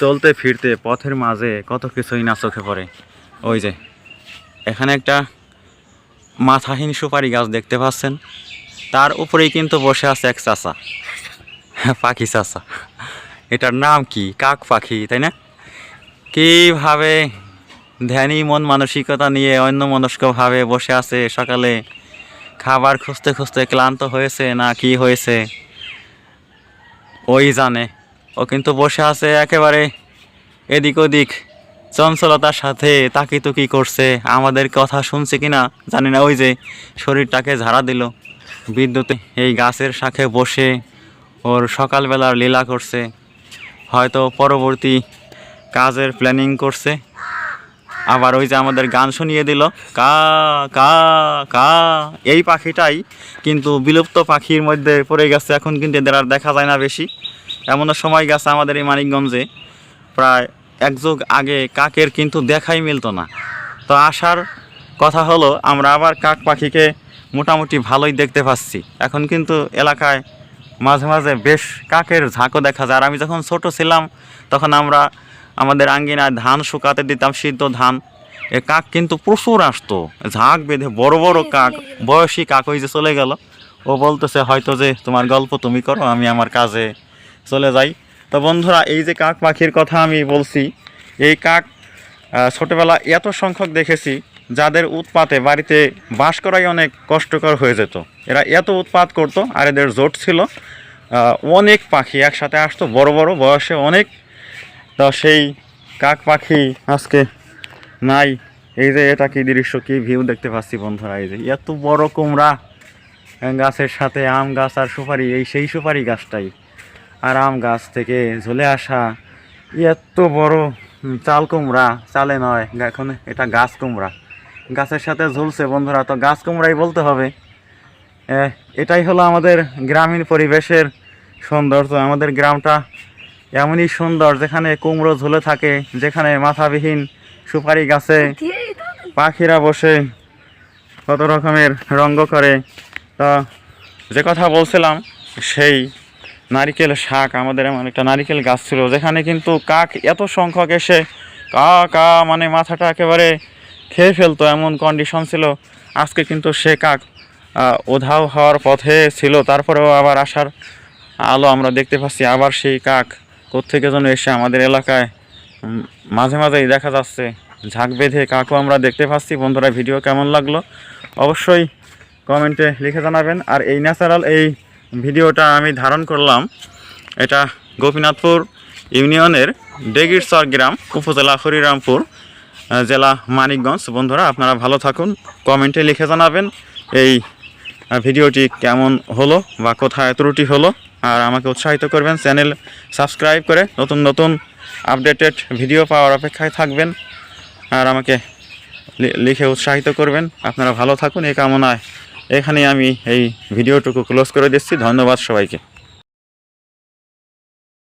চলতে ফিরতে পথের মাঝে কত কিছুই না চোখে পড়ে। ওই যে, এখানে একটা মাথাহীন সুপারি গাছ দেখতে পাচ্ছেন। তার উপরেই কিন্তু বসে আছে এক চাচা। পাখি চাচা। এটার নাম কি? কাক পাখি, তাই না? কীভাবে ধ্যানী, মন মানসিকতা নিয়ে অন্য মনস্কভাবে বসে আছে? সকালে খাবার খুঁজতে খুঁজতে ক্লান্ত হয়েছে না কি হয়েছে? ওই জানে। ও কিন্তু বসে আছে একেবারে এদিক ওদিক। চঞ্চলতার সাথে তাকিতুকি করছে। আমাদের কথা শুনছে কিনা জানি না। ওই যে শরীরটাকে ঝাড়া দিল। বিদ্যুতে এই গাছের শাখে বসে ওর সকালবেলার লীলা করছে। হয়তো পরবর্তী কাজের প্ল্যানিং করছে। আবার ওই যে আমাদের গান শুনিয়ে দিল, কা কা কা। এই পাখিটাই কিন্তু বিলুপ্ত পাখির মধ্যে পড়ে গেছে। এখন কিন্তু এদের আর দেখা যায় না বেশি। এমনও সময় গেছে আমাদের এই মানিকগঞ্জে, প্রায় এক যুগ আগে কাকের কিন্তু দেখাই মিলতো না। তো আসার কথা হলো, আমরা আবার কাক পাখিকে মোটামুটি ভালোই দেখতে পাচ্ছি। এখন কিন্তু এলাকায় মাঝে মাঝে বেশ কাকের ঝাঁকও দেখা যায়। আর আমি যখন ছোট ছিলাম, তখন আমরা আমাদের আঙ্গিনায় ধান শুকাতে দিতাম, সিদ্ধ ধান। এ কাক কিন্তু প্রচুর আসতো। ঝাঁক বেঁধে বড় বড় কাক, বয়সী কাক ওই যে চলে গেল। ও বলতেছে, হয়তো যে তোমার গল্প তুমি করো, আমি আমার কাজে চলে যাই। তো বন্ধুরা, এই যে কাক পাখির কথা আমি বলছি, এই কাক ছোটবেলা এত সংখ্যক দেখেছি, যাদের উৎপাতে বাড়িতে বাস করাই অনেক কষ্টকর হয়ে যেত। এরা এত উৎপাত করতো আর এদের জোট ছিল। অনেক পাখি একসাথে আসতো, বড় বড় বয়সে অনেক। তো সেই কাক পাখি আজকে নাই। এই যে এটা কি দৃশ্য, কি ভিউ দেখতে পাচ্ছি বন্ধুরা, এই যে এত বড় কুমড়া। গাছের সাথে আম গাছ আর সুপারি, এই সেই সুপারি গাছটাই। আর আম গাছ থেকে ঝুলে আসা। এত বড় চাল কুমড়া, চালে নয়, এখন এটা গাছ কুমড়া। গাছের সাথে ঝুলছে বন্ধুরা, তো গাছ কুমড়াই বলতে হবে। এটাই হলো আমাদের গ্রামীণ পরিবেশের সৌন্দর্য। আমাদের গ্রামটা এমনই সুন্দর, যেখানে কুমড়ো ঝুলে থাকে, যেখানে মাথাবিহীন সুপারি গাছে পাখিরা বসে, কত রকমের রঙ্গ করে। তা, যে কথা বলছিলাম, সেই নারিকেল শাক, আমাদের এমন একটা নারিকেল গাছ ছিল, যেখানে কিন্তু কাক এত সংখ্যক এসে কা কা মানে মাথাটা একেবারে খেয়ে ফেলতো, এমন কন্ডিশন ছিল। আজকে কিন্তু সে কাক উধাও হওয়ার পথে ছিল, তারপরেও আবার আসার আলো আমরা দেখতে পাচ্ছি, আবার সেই কাক কোত্থেকে যেন এসে আমাদের এলাকায় মাঝে মাঝেই দেখা যাচ্ছে। ঝাঁক বেঁধে কাকও আমরা দেখতে পাচ্ছি। বন্ধুরা, ভিডিও কেমন লাগল? অবশ্যই কমেন্টে লিখে জানাবেন। আর এই ন্যাচারাল এই ভিডিওটা আমি ধারণ করলাম। এটা গোপীনাথপুর ইউনিয়নের ডেগিরচর গ্রাম, উপজেলা হরিরামপুর জেলা মানিকগঞ্জ। বন্ধুরা, আপনারা ভালো থাকুন, কমেন্টে লিখে জানাবেন এই ভিডিওটি কেমন হলো বা কোথায় ত্রুটি হলো। আর আমাকে উৎসাহিত করবেন, চ্যানেল সাবস্ক্রাইব করে নতুন নতুন আপডেটেড ভিডিও পাওয়ার অপেক্ষায় থাকবেন। আর আমাকে লিখে উৎসাহিত করবেন। আপনারা ভালো থাকুন, এই কামনায় এখানেই আমি এই ভিডিওটুকু ক্লোজ করে দিচ্ছি। ধন্যবাদ সবাইকে।